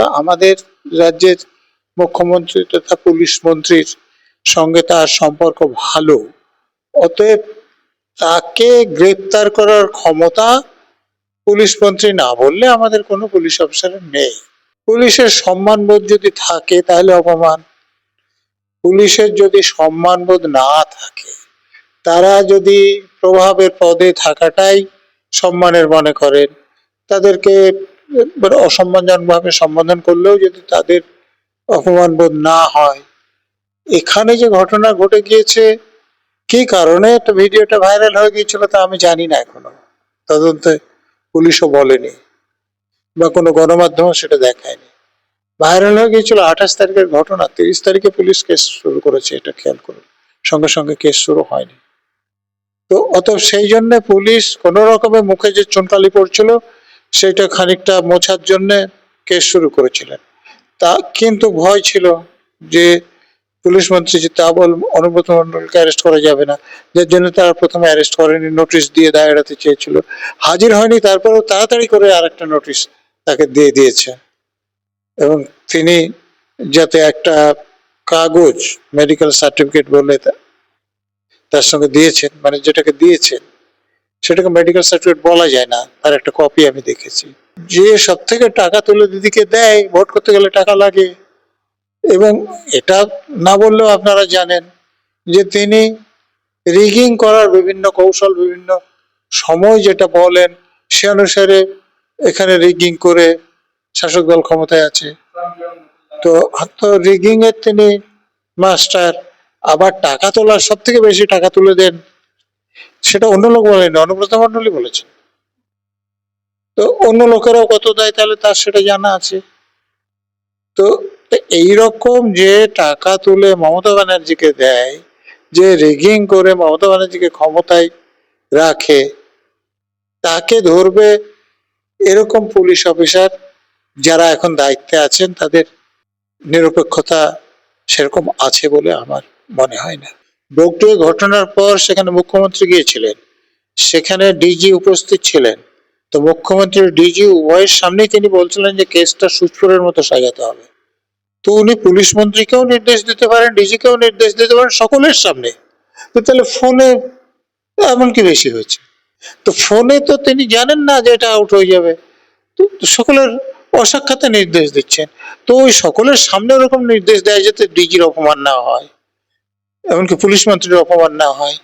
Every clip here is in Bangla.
কথা আমাদের রাজ্যের মুখ্যমন্ত্রী তথা পুলিশ মন্ত্রীর সঙ্গে তার সম্পর্ক ভালো। অতএব তাকে গ্রেপ্তার করার ক্ষমতা পুলিশ মন্ত্রী না বললে আমাদের কোনো পুলিশ অফিসারের নেই। পুলিশের সম্মানবোধ যদি থাকে তাহলে অপমান। পুলিশের যদি সম্মানবোধ না থাকে, তারা যদি প্রভাবের পদে থাকাটাই সম্মানের মনে করেন, তাদেরকে অসম্মানজনকভাবে সম্বোধন করলেও যদি তাদের অপমান বোধ না হয়। এখানে যে ঘটনা ঘটে গিয়েছে, কি কারণে একটা ভিডিওটা ভাইরাল হয়ে গিয়েছিল তা আমি জানি না এখনও। তদন্তে পুলিশও বলেনি বা কোনো গণমাধ্যমও সেটা দেখায়নি। ভাইরাল হয়ে গিয়েছিল আঠাশ তারিখের ঘটনা, তিরিশ তারিখে পুলিশ কেস শুরু করেছে, এটা খেয়াল করুন। সঙ্গে সঙ্গে কেস শুরু হয়নি। তো অত সেই জন্য পুলিশ কোন রকমের মুখে যে চুনকালি পড়ছিল সেটা খানিকটা মোছার জন্য কেস শুরু করেছিলেন। তা কিন্তু ভয় ছিল যে পুলিশ মন্ত্রী যে তা বল অনুব্রত মন্ডলকে অ্যারেস্ট করা যাবে না। যার জন্য তারা প্রথমে অ্যারেস্ট করেনি নোটিশ দিয়ে এড়াতে চেয়েছিল। হাজির হয়নি, তারপরেও তাড়াতাড়ি করে আরেকটা নোটিশ তাকে দিয়ে দিয়েছে। এবং তিনি যাতে একটা কাগজ মেডিকেল সার্টিফিকেট বলে তার সঙ্গে দিয়েছেন মানে যেটাকে দিয়েছেন সেটাকে মেডিকেল সার্টিফিকেট বলা যায় না, তার একটা কপি আমি দেখেছি। যে সব থেকে টাকা তুলে দিদিকে দেয়, ভোট করতে গেলে টাকা লাগে। এবং এটা না বললেও আপনারা জানেন যে তিনি রিগিং করার বিভিন্ন কৌশল, বিভিন্ন সময় যেটা বলেন, সে অনুসারে এখানে রিগিং করে শাসক দল ক্ষমতায় আছে। তো তো রিগিং এর তিনি মাস্টার। আবার টাকা তোলার সব থেকে বেশি টাকা তুলে দেন সেটা অন্য লোক বলেন, অনুব্রত মন্ডলী বলেছেন। তো অন্য লোকেরাও কত দেয় তাহলে তার সেটা জানা আছে। তো এইরকম যে টাকা তুলে মমতা ব্যানার্জিকে দেয়, যে রেগিং করে মমতা ব্যানার্জিকে ক্ষমতায় রাখে, তাকে ধরবে এরকম পুলিশ অফিসার যারা এখন দায়িত্বে আছেন, তাদের নিরপেক্ষতা সেরকম আছে বলে আমার মনে হয় না। বগটুয়ে ঘটনার পর সেখানে মুখ্যমন্ত্রী গিয়েছিলেন। সেখানে ডিজি উপস্থিত ছিলেন। তো মুখ্যমন্ত্রী ডিজি উভয়ের সামনেই তিনি বলছিলেন যে কেসটা সুচপুরের মতো সাজাতে হবে। তো উনি পুলিশ মন্ত্রীকেও নির্দেশ দিতে পারেন, ডিজিকেও নির্দেশ দিতে পারেন, সকলের সামনে। তো তাহলে ফোনে এমন কি বেশি হয়েছে? তো ফোনে তো তিনি জানেন না যে এটা আউট হয়ে যাবে। তো সকলের অসাক্ষাতে নির্দেশ দিচ্ছেন। তো ওই সকলের সামনে ওরকম নির্দেশ দেয় যাতে ডিজির অপমান না হয়। এমনকি পুলিশ মন্ত্রীর অপমান না হয়।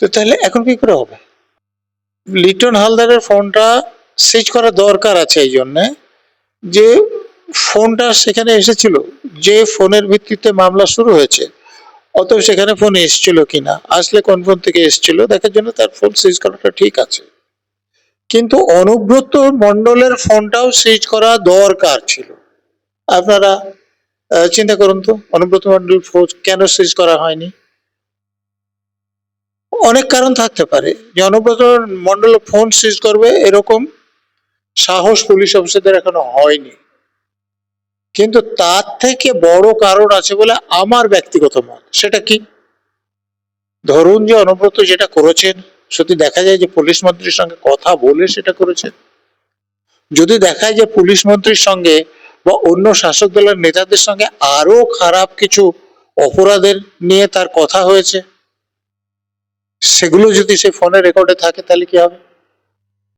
তো তাহলে এখন কি করে হবে? লিটন হালদারের ফোনটা সুইচ করা দরকার আছে এই জন্যে যে ফোনটা সেখানে এসেছিল, যে ফোনের ভিত্তিতে মামলা শুরু হয়েছে, অতএব সেখানে ফোন এসেছিল কিনা, আসলে কোন ফোন থেকে এসেছিল, দেখার জন্য তার ফোন সুইচ করাটা ঠিক আছে। কিন্তু অনুব্রত মন্ডলের ফোনটাও সুইচ করা দরকার ছিল। আপনারা চিন্তা করুন তো, অনুব্রত মন্ডল ফোন কেন সিজ করা হয়নি? অনেক কারণ থাকতে পারে। যে অনুব্রত মন্ডল ফোন সুইচ করবে এরকম সাহস পুলিশ অফিসারদের এখনও হয়নি। কিন্তু তার থেকে বড় কারণ আছে বলে আমার ব্যক্তিগত মত। সেটা কি? ধরুন যে অনুব্রত যেটা করেছেন, সত্যি দেখা যায় যে পুলিশ মন্ত্রীর সঙ্গে কথা বলে সেটা করেছেন। যদি দেখা যায় যে পুলিশ মন্ত্রীর সঙ্গে বা অন্য শাসক দলের নেতাদের সঙ্গে আরও খারাপ কিছু অপরাধের নিয়ে তার কথা হয়েছে, সেগুলো যদি সে ফোনে রেকর্ডে থাকে তাহলে কি হবে?